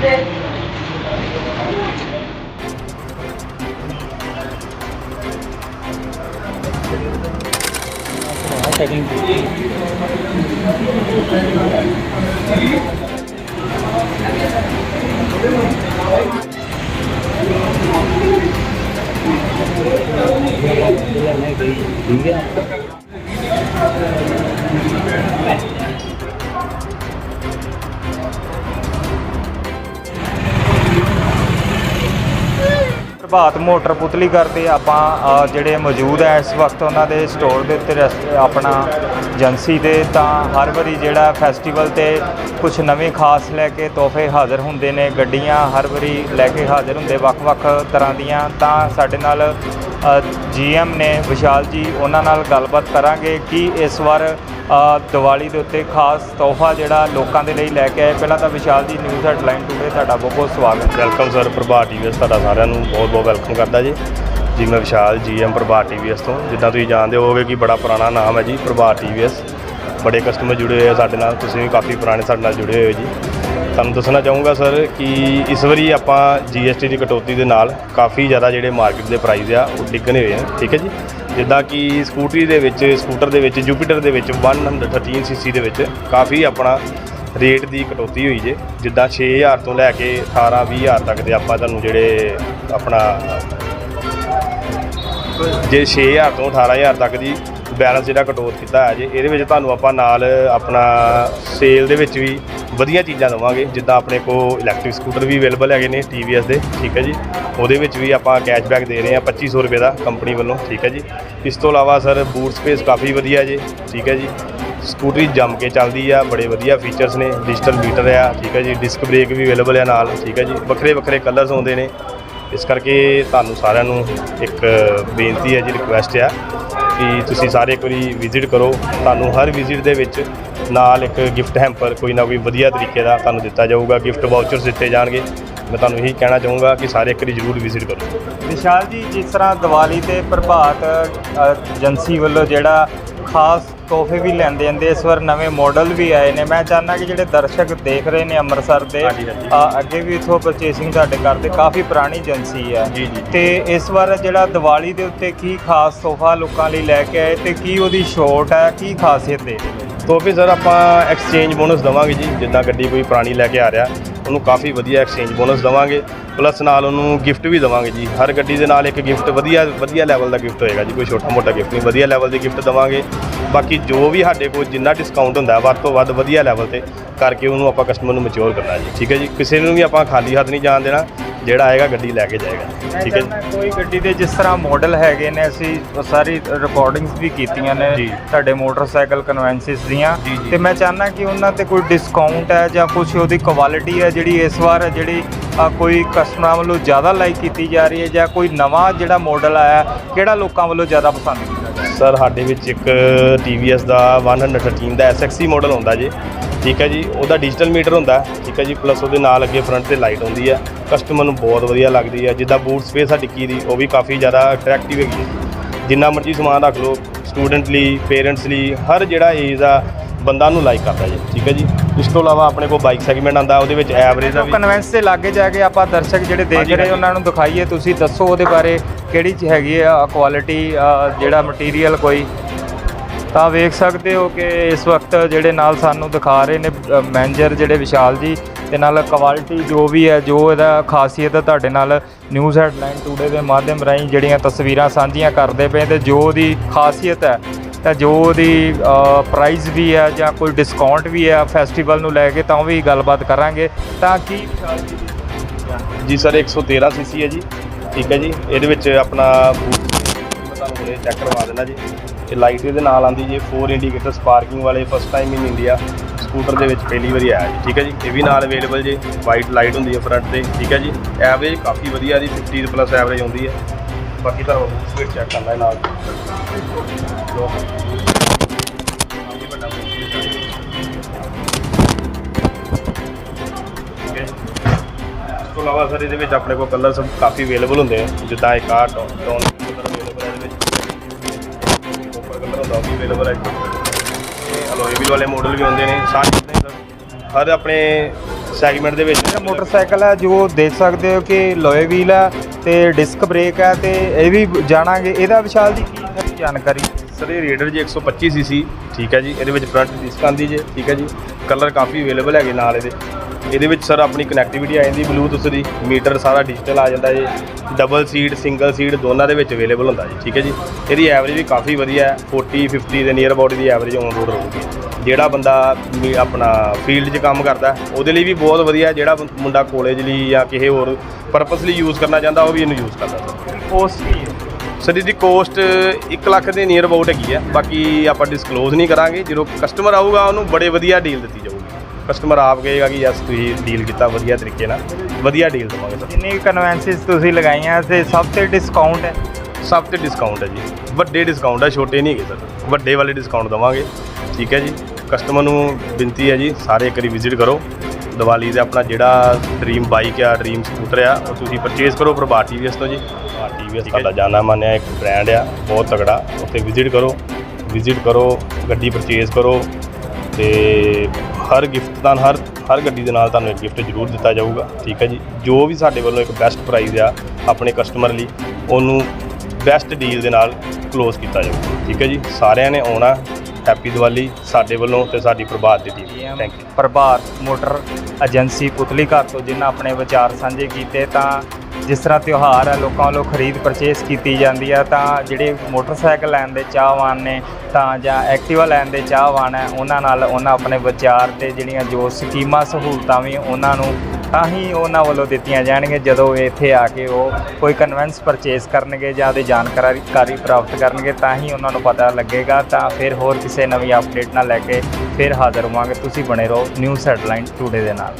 Pega em ਭਾਤ motor Putli ਕਰਦੇ ਆਪਾਂ ਜਿਹੜੇ ਮੌਜੂਦ ਹੈ ਇਸ ਵਕਤ ਉਹਨਾਂ ਦੇ ਸਟੋਰ ਦੇ ਉੱਤੇ ਰੈਸ- ਆਪਣਾ ਏਜੰਸੀ ਦੇ, ਤਾਂ ਹਰ ਵਾਰੀ ਜਿਹੜਾ ਫੈਸਟੀਵਲ ਤੇ ਕੁਝ ਨਵੇਂ ਖਾਸ ਲੈ ਕੇ ਤੋਹਫੇ ਹਾਜ਼ਰ ਹੁੰਦੇ ਨੇ, ਗੱਡੀਆਂ ਹਰ ਵਾਰੀ ਲੈ ਕੇ ਹਾਜ਼ਰ ਹੁੰਦੇ ਵੱਖ-ਵੱਖ ਤਰ੍ਹਾਂ ਦੀਆਂ, ਤਾਂ ਸਾਡੇ ਨਾਲ ਜੀਐਮ ਨੇ, ਵਿਸ਼ਾਲ ਜੀ, ਉਹਨਾਂ ਨਾਲ ਗੱਲਬਾਤ ਕਰਾਂਗੇ ਕਿ ਇਸ ਵਾਰ ਦੀਵਾਲੀ ਦੇ ਉੱਤੇ ਖਾਸ ਤੋਹਫਾ ਜਿਹੜਾ ਲੋਕਾਂ ਦੇ ਲਈ ਲੈ ਕੇ ਆਏ। ਪਹਿਲਾਂ ਤਾਂ ਵਿਸ਼ਾਲ ਜੀ ਨਿਊਜ਼ ਹੈਡਲਾਈਨ ਟੂਡੇ ਤੁਹਾਡਾ ਬਹੁਤ ਬਹੁਤ ਸਵਾਗਤ ਵੈਲਕਮ ਸਰ ਪ੍ਰਭਾਤ ਟੀਵੀਐਸ ਤੁਹਾਡਾ ਸਾਰਿਆਂ ਨੂੰ ਬਹੁਤ ਬਹੁਤ ਵੈਲਕਮ ਕਰਦਾ ਜੀ। ਜੀ, ਮੈਂ ਵਿਸ਼ਾਲ ਜੀਐਮ ਪ੍ਰਭਾਤ ਟੀਵੀਐਸ ਤੋਂ। ਜਿੱਦਾਂ ਤੁਸੀਂ ਜਾਣਦੇ ਹੋਗੇ ਕਿ ਬੜਾ ਪੁਰਾਣਾ ਨਾਮ ਹੈ ਜੀ, ਪ੍ਰਭਾਤ ਟੀਵੀਐਸ ਬੜੇ ਕਸਟਮਰ ਜੁੜੇ ਹੋਏ ਆ ਸਾਡੇ ਨਾਲ, ਤੁਸੀਂ ਵੀ ਕਾਫੀ ਪੁਰਾਣੇ ਸਾਡੇ ਨਾਲ ਜੁੜੇ ਹੋਏ ਜੀ। ਤੁਹਾਨੂੰ ਦੱਸਣਾ ਚਾਹੂੰਗਾ ਸਰ ਕਿ ਇਸ ਵਾਰੀ ਆਪਾਂ ਜੀਐਸਟੀ ਦੀ ਕਟੌਤੀ ਦੇ ਨਾਲ ਕਾਫੀ ਜ਼ਿਆਦਾ ਜਿਹੜੇ ਮਾਰਕੀਟ ਦੇ ਪ੍ਰਾਈਸ ਆ, ਉਹ ਡਿੱਗਣੇ ਹੋਏ ਆ। ਠੀਕ ਹੈ ਜੀ? ਜਿੱਦਾਂ ਕਿ ਸਕੂਟਰੀ ਦੇ ਵਿੱਚ, ਸਕੂਟਰ ਦੇ ਵਿੱਚ, ਜੁਪੀਟਰ ਦੇ ਵਿੱਚ 113 ਸੀਸੀ ਦੇ ਵਿੱਚ ਕਾਫੀ ਆਪਣਾ ਰੇਟ ਦੀ ਕਟੌਤੀ ਹੋਈ ਜੇ। ਜਿੱਦਾਂ 6000 ਤੋਂ ਲੈ ਕੇ 18 20000 ਤੱਕ ਦੇ ਆਪਾਂ ਤੁਹਾਨੂੰ ਜਿਹੜੇ ਆਪਣਾ ਜੇ 6000 ਤੋਂ 18000 ਤੱਕ ਦੀ ਬੈਲੈਂਸ ਜਿਹੜਾ ਕਟੌਤ ਕੀਤਾ ਹੈ ਜੇ, ਇਹਦੇ ਵਿੱਚ ਤੁਹਾਨੂੰ ਆਪਾਂ ਨਾਲ ਆਪਣਾ ਸੇਲ ਦੇ ਵਿੱਚ ਵੀ ਵਧੀਆ ਚੀਜ਼ਾਂ ਦਵਾਂਗੇ, ਜਿੱਦਾਂ ਆਪਣੇ ਕੋਲ ਇਲੈਕਟ੍ਰਿਕ ਸਕੂਟਰ ਵੀ ਅਵੇਲੇਬਲ ਹੈਗੇ ਨੇ TVS ਦੇ, ਠੀਕ ਹੈ ਜੀ। ਉਹਦੇ ਵਿੱਚ ਵੀ ਆਪਾਂ ਕੈਸ਼ਬੈਕ ਦੇ ਰਹੇ ਹਾਂ 2500 ਰੁਪਏ ਦਾ ਕੰਪਨੀ ਵੱਲੋਂ, ਠੀਕ ਹੈ ਜੀ। ਇਸ ਤੋਂ ਇਲਾਵਾ ਸਰ ਬੂਟ ਸਪੇਸ ਕਾਫੀ ਵਧੀਆ ਜੀ, ਠੀਕ ਹੈ ਜੀ। ਸਕੂਟਰੀ ਜੰਮ ਕੇ ਚੱਲਦੀ ਆ, ਬੜੇ ਵਧੀਆ ਫੀਚਰਸ ਨੇ ਡਿਜੀਟਲ ਮੀਟਰ ਆ, ਠੀਕ ਹੈ ਜੀ। ਡਿਸਕ ਬ੍ਰੇਕ ਵੀ ਅਵੇਲੇਬਲ ਆ ਨਾਲ, ਠੀਕ ਹੈ ਜੀ। ਵੱਖਰੇ ਵੱਖਰੇ ਕਲਰਸ ਆਉਂਦੇ ਨੇ। ਇਸ ਕਰਕੇ ਤੁਹਾਨੂੰ ਸਾਰਿਆਂ ਨੂੰ ਇੱਕ ਬੇਨਤੀ ਹੈ ਜੀ ਰਿਕੁਐਸਟ ਆ। ਕਿ ਤੁਸੀਂ ਸਾਰੇ ਇੱਕ ਵਾਰੀ ਵਿਜ਼ਿਟ ਕਰੋ। ਤੁਹਾਨੂੰ ਹਰ ਵਿਜ਼ਿਟ ਦੇ ਵਿੱਚ ਨਾਲ ਇੱਕ ਗਿਫਟ ਹੈਂਪਰ ਕੋਈ ਨਾ ਕੋਈ ਵਧੀਆ ਤਰੀਕੇ ਦਾ ਤੁਹਾਨੂੰ ਦਿੱਤਾ ਜਾਊਗਾ। ਗਿਫਟ ਵਾਊਚਰਸ ਦਿੱਤੇ ਜਾਣਗੇ। ਮੈਂ ਤੁਹਾਨੂੰ ਇਹੀ ਕਹਿਣਾ ਚਾਹੂੰਗਾ ਕਿ ਸਾਰੇ ਇੱਕ ਵਾਰੀ ਜ਼ਰੂਰ ਵਿਜ਼ਿਟ ਕਰੋ। ਵਿਸ਼ਾਲ ਜੀ ਜਿਸ ਤਰ੍ਹਾਂ ਦੀਵਾਲੀ ਤੇ ਪ੍ਰਭਾਤ ਅ, ਏਜੰਸੀ ਵੱਲੋਂ ਜਿਹੜਾ ਖਾਸ ਤੋਹਫੇ ਵੀ ਲੈਂਦੇ ਜਾਂਦੇ ਇਸ ਵਾਰ ਨਵੇਂ ਮਾਡਲ ਵੀ ਆਏ ਨੇ। ਮੈਂ ਚਾਹੁੰਦਾ ਕਿ ਜਿਹੜੇ ਦਰਸ਼ਕ ਦੇਖ ਰਹੇ ਨੇ ਅੰਮ੍ਰਿਤਸਰ ਦੇ ਹਾਂਜੀ, ਹਾਂਜੀ। ਅ, ਅੱਗੇ ਵੀ ਇਥੋਂ ਪਰਚੇਸਿੰਗ ਸਾਡੇ ਕਰਦੇ ਕਾਫੀ ਪੁਰਾਣੀ ਏਜੰਸੀ ਹੈ। ਜੀ, ਜੀ। ਤੇ ਇਸ ਵਾਰ ਜਿਹੜਾ ਦੀਵਾਲੀ ਦੇ ਉੱਤੇ ਕੀ ਖਾਸ ਤੋਹਫਾ ਲੋਕਾਂ ਲਈ ਲੈ ਕੇ ਆਏ ਤੇ ਕੀ ਉਹਦੀ ਛੋਟ ਹੈ ਕੀ ਖਾਸੀਅਤ ਦੇ ਰਹੇ ਨੇ ਤੋਹਫੇ ਸਰ ਆਪਾਂ ਐਕਸਚੇਂਜ ਬੋਨਸ ਦਵਾਂਗੇ ਜੀ ਜਿੱਦਾਂ ਗੱਡੀ ਕੋਈ ਪੁਰਾਣੀ ਲੈ ਕੇ ਆ ਰਿਹਾ। ਉਹਨੂੰ ਕਾਫੀ ਵਧੀਆ ਐਕਸਚੇਂਜ ਬੋਨਸ ਦਵਾਂਗੇ ਪਲੱਸ ਨਾਲ ਉਹਨੂੰ ਗਿਫਟ ਵੀ ਦਵਾਂਗੇ ਜੀ। ਹਰ ਗੱਡੀ ਦੇ ਨਾਲ ਇੱਕ ਗਿਫਟ ਵਧੀਆ ਵਧੀਆ ਲੈਵਲ ਦਾ ਗਿਫਟ ਹੋਏਗਾ ਜੀ, ਕੋਈ ਛੋਟਾ ਮੋਟਾ ਗਿਫਟ ਨਹੀਂ, ਵਧੀਆ ਲੈਵਲ ਦੀ ਗਿਫਟ ਦਵਾਂਗੇ। ਬਾਕੀ ਜੋ ਵੀ ਸਾਡੇ ਕੋਲ ਜਿੰਨਾ ਡਿਸਕਾਊਂਟ ਹੁੰਦਾ, ਵੱਧ ਤੋਂ ਵੱਧ ਵਧੀਆ ਲੈਵਲ ਤੇ ਕਰਕੇ ਉਹਨੂੰ ਆਪਾਂ ਕਸਟਮਰ ਨੂੰ ਮੈਚੁਰ ਕਰਨਾ ਜੀ। ਠੀਕ ਹੈ ਜੀ? ਕਿਸੇ ਨੂੰ ਵੀ ਆਪਾਂ ਖਾਲੀ ਹੱਥ ਨਹੀਂ ਜਾਣ ਦੇਣਾ। ਜਿਹੜਾ ਆਏਗਾ ਗੱਡੀ ਲੈ ਕੇ ਜਾਏਗਾ ਠੀਕ ਹੈ ਚਾਹੁੰਦਾ ਕੋਈ ਗੱਡੀ ਦੇ ਜਿਸ ਤਰ੍ਹਾਂ ਮਾਡਲ ਹੈਗੇ ਨੇ ਅਸੀਂ ਉਹ ਸਾਰੀ ਰਿਕਾਰਡਿੰਗਸ ਵੀ ਕੀਤੀਆਂ ਨੇ ਜੀ। ਤੁਹਾਡੇ ਮੋਟਰਸਾਈਕਲ ਕਨਵੈਂਸਿਸ ਦੀਆਂ ਜੀ, ਜੀ। ਤੇ ਮੈਂ ਚਾਹੁੰਦਾ ਕਿ ਉਹਨਾਂ ਤੇ ਕੋਈ ਡਿਸਕਾਊਂਟ ਹੈ ਜਾਂ ਕੁਝ ਉਹਦੀ ਕੁਆਲਿਟੀ ਹੈ ਜਿਹੜੀ ਇਸ ਵਾਰ ਜਿਹੜੀ ਅ, ਕੋਈ ਕਸਟਮਰਾਂ ਵੱਲੋਂ ਜ਼ਿਆਦਾ ਲਾਈਕ ਕੀਤੀ ਜਾ ਰਹੀ ਹੈ ਜਾਂ ਕੋਈ ਨਵਾਂ ਜਿਹੜਾ ਮਾਡਲ ਆਇਆ ਕਿਹੜਾ ਲੋਕਾਂ ਵੱਲੋਂ ਜ਼ਿਆਦਾ ਪਸੰਦ ਕੀਤਾ ਜਾ ਰਿਹਾ ਸਰ ਸਾਡੇ ਵਿੱਚ ਇੱਕ TVS ਦਾ 113 ਦਾ SXC ਮਾਡਲ ਹੁੰਦਾ ਜੀ ਠੀਕ ਹੈ ਜੀ ਉਹਦਾ ਡਿਜੀਟਲ ਮੀਟਰ ਹੁੰਦਾ ਠੀਕ ਹੈ ਜੀ ਪਲੱਸ ਉਹਦੇ ਨਾਲ ਅੱਗੇ ਫਰੰਟ ਤੇ ਲਾਈਟ ਹੁੰਦੀ ਹੈ। ਕਸਟਮਰ ਨੂੰ ਬਹੁਤ ਵਧੀਆ ਲੱਗਦੀ ਹੈ ਜਿੱਦਾਂ ਬੂਟ ਸਪੇਸ ਆ ਡਿੱਕੀ ਦੀ ਉਹ ਵੀ ਕਾਫੀ ਜ਼ਿਆਦਾ ਅਟਰੈਕਟਿਵ ਹੈਗੀ ਜਿੰਨਾ ਮਰਜ਼ੀ ਸਮਾਨ ਰੱਖ ਲਓ ਸਟੂਡੈਂਟ ਲਈ ਪੇਰੈਂਟਸ ਲਈ ਹਰ ਜਿਹੜਾ ਏਜ ਆ ਬੰਦਾ ਨੂੰ ਲਾਈਕ ਕਰਦਾ ਜੀ ਠੀਕ ਹੈ ਜੀ। ਇਸ ਤੋਂ ਇਲਾਵਾ ਆਪਣੇ ਕੋਲ ਬਾਈਕ ਸੈਗਮੈਂਟ ਆਉਂਦਾ ਉਹਦੇ ਵਿੱਚ ਐਵਰੇਜ ਦਾ ਵੀ ਕਨਵੈਂਸ ਦੇ ਲਾਗੇ ਜਾ ਕੇ ਆਪਾਂ ਦਰਸ਼ਕ ਜਿਹੜੇ ਦੇਖ ਰਹੇ। ਉਹਨਾਂ ਨੂੰ ਦਿਖਾਈਏ ਤੁਸੀਂ ਦੱਸੋ ਉਹਦੇ ਬਾਰੇ ਕਿਹੜੀ ਚ ਹੈਗੀ ਆ ਕੁਆਲਿਟੀ ਜਿਹੜਾ ਮਟੀਰੀਅਲ ਕੋਈ। ਤਾਂ ਵੇਖ ਸਕਦੇ ਹੋ ਕਿ ਇਸ ਵਕਤ ਜਿਹੜੇ ਨਾਲ ਸਾਨੂੰ ਦਿਖਾ ਰਹੇ ਨੇ ਮੈਨੇਜਰ ਜਿਹੜੇ ਵਿਸ਼ਾਲ ਜੀ, ਤੇ ਨਾਲ ਕੁਆਲਿਟੀ ਜੋ ਵੀ ਹੈ, ਜੋ ਇਹਦਾ ਖਾਸੀਅਤ ਹੈ ਤੁਹਾਡੇ ਨਾਲ ਨਿਊਜ਼ ਹੈਡਲਾਈਨ ਟੂਡੇ ਦੇ ਮਾਧਿਅਮ ਰਾਹੀਂ ਜਿਹੜੀਆਂ ਤਸਵੀਰਾਂ ਸਾਂਝੀਆਂ ਕਰਦੇ ਪਏ ਤੇ ਜੋ ਉਹਦੀ ਖਾਸੀਅਤ ਹੈ, ਤਾਂ ਜੋ ਉਹਦੀ ਪ੍ਰਾਈਸ ਵੀ ਹੈ ਜਾਂ ਕੋਈ ਡਿਸਕਾਊਂਟ ਵੀ ਹੈ ਫੈਸਟੀਵਲ ਨੂੰ ਲੈ ਕੇ ਤਾਂ ਉਹ ਵੀ ਗੱਲਬਾਤ ਕਰਾਂਗੇ। ਤਾਂ ਕੀ ਜੀ? ਦੀ ਜੀ ਸਰ 113 ਸੀਸੀ ਹੈ ਜੀ। ਠੀਕ ਹੈ ਜੀ। ਇਹਦੇ ਵਿੱਚ ਆਪਣਾ ਬੂਟ ਤੁਹਾਨੂੰ ਹੁਣੇ ਚੈੱਕ ਕਰਵਾ ਦਿੰਦਾ ਜੀ। ਲਾਈਟ ਇਹਦੇ ਨਾਲ ਆਂਦੀ ਜੀ 4 ਇੰਡੀਕੇਟਰ ਸਪਾਰਕਿੰਗ ਵਾਲੇ first time in India scooter ਦੇ ਵਿੱਚ ਪਹਿਲੀ ਵਾਰੀ ਆਇਆ ਜੀ, ਠੀਕ ਹੈ ਜੀ? ਇਹ ਵੀ ਨਾਲ ਅਵੇਲੇਬਲ ਜੀ ਵਾਈਟ ਲਾਈਟ ਹੁੰਦੀ ਹੈ ਫਰੰਟ ਤੇ, ਠੀਕ ਹੈ ਜੀ? ਐਵਰੇਜ ਕਾਫੀ ਵਧੀਆ ਦੀ 50 ਪਲੱਸ ਐਵਰੇਜ ਹੁੰਦੀ ਹੈ। ਬਾਕੀ ਤੁਹਾਨੂੰ ਸਪੀਡ ਚੈੱਕ ਕਰਨਾ ਨਾਲ। ਇਸ ਤੋਂ ਇਲਾਵਾ ਸਰ ਇਹਦੇ ਵਿੱਚ ਆਪਣੇ ਕੋਲ ਕਲਰ ਸਭ ਕਾਫੀ ਅਵੇਲੇਬਲ ਹੁੰਦੇ ਆ, ਜਿੱਦਾਂ ਇੱਕ ਆਹ ਟੋਨ ਅਵੇਲੇਬਲ ਹੈ। ਤੇ ਅਲੋਏ ਵੀਲ ਵਾਲੇ ਮਾਡਲ ਵੀ ਆਉਂਦੇ ਨੇ, ਸਾਰੇ ਆਪਣੇ ਸਰ ਹਰ ਆਪਣੇ ਸੈਗਮੈਂਟ ਦੇ ਵਿੱਚ। ਜਿਹੜਾ ਮੋਟਰਸਾਈਕਲ ਹੈ, ਜੋ ਦੇਖ ਸਕਦੇ ਹੋ ਕਿ ਲੋਏ ਵੀਲ ਹੈ ਤੇ ਡਿਸਕ ਬ੍ਰੇਕ ਹੈ ਤੇ ਇਹ ਵੀ ਜਾਣਾਂਗੇ। ਇਹਦਾ ਵਿਸ਼ਾਲ ਜੀ ਕੀ ਹੈ, ਜਾਣਕਾਰੀ? ਸਰ ਇਹ ਰੇਡਰ ਜੀ 125 ਸੀਸੀ ਠੀਕ ਹੈ ਜੀ, ਇਹਦੇ ਵਿੱਚ ਫਰੰਟ ਡਿਸਕ ਆਉਂਦੀ ਜੇ, ਠੀਕ ਹੈ ਜੀ ਕਲਰ ਕਾਫੀ ਅਵੇਲੇਬਲ ਹੈਗੇ ਨਾਲ ਇਹਦੇ। ਇਹਦੇ ਵਿੱਚ ਸਰ ਆਪਣੀ ਕਨੈਕਟੀਵਿਟੀ ਆ ਜਾਂਦੀ ਬਲੂਟੁੱਥ ਦੀ ਮੀਟਰ ਸਾਰਾ ਡਿਜੀਟਲ ਆ ਜਾਂਦਾ ਜੀ। ਡਬਲ ਸੀਟ ਸਿੰਗਲ ਸੀਟ ਦੋਨਾਂ ਦੇ ਵਿੱਚ ਅਵੇਲੇਬਲ ਹੁੰਦਾ ਜੀ, ਠੀਕ ਹੈ ਜੀ। ਇਹਦੀ ਐਵਰੇਜ ਵੀ ਕਾਫੀ ਵਧੀਆ ਹੈ 40 50 ਦੇ ਨੀਅਰ ਅਬਾਊਟ ਦੀ ਐਵਰੇਜ ਔਨ ਰੋਡ ਰਹੂਗੀ। ਜਿਹੜਾ ਬੰਦਾ ਵੀ ਆਪਣਾ ਫੀਲਡ 'ਚ ਕੰਮ ਕਰਦਾ, ਉਹਦੇ ਲਈ ਵੀ ਬਹੁਤ ਵਧੀਆ ਜਿਹੜਾ ਮੁੰਡਾ ਕਾਲਜ ਲਈ ਜਾਂ ਕਿਸੇ ਹੋਰ ਪਰਪਸ ਲਈ ਯੂਜ਼ ਕਰਨਾ ਚਾਹੁੰਦਾ, ਉਹ ਵੀ ਇਹਨੂੰ ਯੂਜ਼ ਕਰਦਾ ਸਰ ਕੋਸਟ ਸਰ ਇਹਦੀ ਕੋਸਟ 1 ਲੱਖ ਦੇ ਨੀਅਰ ਅਬਾਊਟ ਹੈਗੀ ਆ। ਬਾਕੀ ਆਪਾਂ ਡਿਸਕਲੋਜ਼ ਨਹੀਂ ਕਰਾਂਗੇ। ਜਦੋਂ ਕਸਟਮਰ ਆਊਗਾ ਉਹਨੂੰ ਬੜੇ ਵਧੀਆ ਡੀਲ ਦਿੱਤੀ ਜਾਊਗੀ। ਕਸਟਮਰ ਆਪ ਕਹੇਗਾ ਕਿ ਯਸ ਤੁਸੀਂ ਡੀਲ ਕੀਤਾ ਵਧੀਆ ਤਰੀਕੇ ਨਾਲ। ਵਧੀਆ ਡੀਲ ਦਵਾਂਗੇ ਸਰ। ਜਿੰਨੀ ਕਨਵੈਂਸਿਸ ਤੁਸੀਂ ਲਗਾਈਆਂ ਤੇ ਸਭ ਤੇ ਡਿਸਕਾਊਂਟ ਹੈ। ਸਭ ਤੇ ਡਿਸਕਾਊਂਟ ਹੈ ਜੀ। ਵੱਡੇ ਡਿਸਕਾਊਂਟ ਹੈ ਛੋਟੇ ਨਹੀਂ ਹੈਗੇ ਸਰ। ਵੱਡੇ ਵਾਲੇ ਡਿਸਕਾਊਂਟ ਦਵਾਂਗੇ। ਠੀਕ ਹੈ ਜੀ। ਕਸਟਮਰ ਨੂੰ ਬੇਨਤੀ ਹੈ ਜੀ ਸਾਰੇ ਇੱਕ ਵਾਰੀ ਵਿਜ਼ਿਟ ਕਰੋ। ਦੀਵਾਲੀ ਤੇ ਆਪਣਾ ਜਿਹੜਾ ਡ੍ਰੀਮ ਬਾਈਕ ਆ ਡ੍ਰੀਮ ਸਕੂਟਰ ਆ ਉਹ ਤੁਸੀਂ ਪਰਚੇਸ ਕਰੋ ਪ੍ਰਭਾਤ ਟੀਵੀਐਸ ਤੋਂ ਜੀ। ਪ੍ਰਭਾਤ ਟੀਵੀਐਸ ਤੁਹਾਡਾ ਜਾਣਾ ਮੰਨਿਆ, ਇੱਕ ਬ੍ਰਾਂਡ ਆ, ਬਹੁਤ ਤਗੜਾ ਉੱਥੇ ਵਿਜ਼ਿਟ ਕਰੋ ਵਿਜ਼ਿਟ ਕਰੋ, ਗੱਡੀ ਪਰਚੇਸ ਕਰੋ ਤੇ ਹਰ ਗਿਫਟ ਦਾ ਹਰ ਹਰ ਗੱਡੀ ਦੇ ਨਾਲ ਤੁਹਾਨੂੰ ਇੱਕ ਗਿਫਟ ਜ਼ਰੂਰ ਦਿੱਤਾ ਜਾਊਗਾ, ਠੀਕ ਹੈ ਜੀ? ਜੋ ਵੀ ਸਾਡੇ ਵੱਲੋਂ ਇੱਕ ਬੈਸਟ ਪ੍ਰਾਈਸ ਆ ਆਪਣੇ ਕਸਟਮਰ ਲਈ, ਉਹਨੂੰ ਬੈਸਟ ਡੀਲ ਦੇ ਨਾਲ ਕਲੋਜ਼ ਕੀਤਾ ਜਾਊਗਾ, ਠੀਕ ਹੈ ਜੀ? ਸਾਰਿਆਂ ਨੇ ਆਉਣਾ ਹੈਪੀ ਦੀਵਾਲੀ ਸਾਡੇ ਵੱਲੋਂ ਤੇ ਸਾਡੀ ਪ੍ਰਭਾਤ ਦੀ team thank you Prabhat motor agency Putlighar ਤੋਂ ਜਿਨ੍ਹਾਂ ਆਪਣੇ ਵਿਚਾਰ ਸਾਂਝੇ ਕੀਤੇ, ਤਾਂ ਜਿਸ ਤਰ੍ਹਾਂ ਤਿਉਹਾਰ ਹੈ, ਲੋਕਾਂ ਵੱਲੋਂ ਖਰੀਦ ਪਰਚੇਸ ਕੀਤੀ ਜਾਂਦੀ ਹੈ, ਤਾਂ ਜਿਹੜੇ ਮੋਟਰਸਾਈਕਲ ਲੈਣ ਦੇ ਚਾਹਵਾਨ ਨੇ, ਤਾਂ ਜਾਂ ਐਕਟਿਵਾ ਲੈਣ ਦੇ ਚਾਹਵਾਨ ਹੈ, ਉਹਨਾਂ ਨਾਲ ਉਹਨਾਂ ਆਪਣੇ ਵਿਚਾਰ ਤੇ ਜਿਹੜੀਆਂ ਜੋ ਸਕੀਮਾਂ ਸਹੂਲਤਾਂ ਵੀ ਉਹਨਾਂ ਨੂੰ ਤਾਂ ਹੀ ਉਹਨਾਂ ਵੱਲੋਂ ਦਿੱਤੀਆਂ ਜਾਣਗੀਆਂ ਜਦੋਂ ਇੱਥੇ ਆ ਕੇ ਉਹ ਕੋਈ ਕਨਵੈਂਸ ਪਰਚੇਸ ਕਰਨਗੇ ਜਾਂ ਉਹਦੀ ਜਾਣਕਾਰੀ ਕਾਰੀ ਪ੍ਰਾਪਤ ਕਰਨਗੇ, ਤਾਂ ਹੀ ਉਹਨਾਂ ਨੂੰ ਪਤਾ ਲੱਗੇਗਾ। ਤਾਂ ਫਿਰ ਹੋਰ ਕਿਸੇ ਨਵੀਂ ਅਪਡੇਟ ਨਾਲ ਲੈ ਕੇ ਫਿਰ ਹਾਜ਼ਰ ਹੋਵਾਂਗੇ। ਤੁਸੀਂ ਬਣੇ ਰਹੋ ਨਿਊਜ਼ ਹੈਡਲਾਈਨ ਟੂਡੇ ਦੇ ਨਾਲ।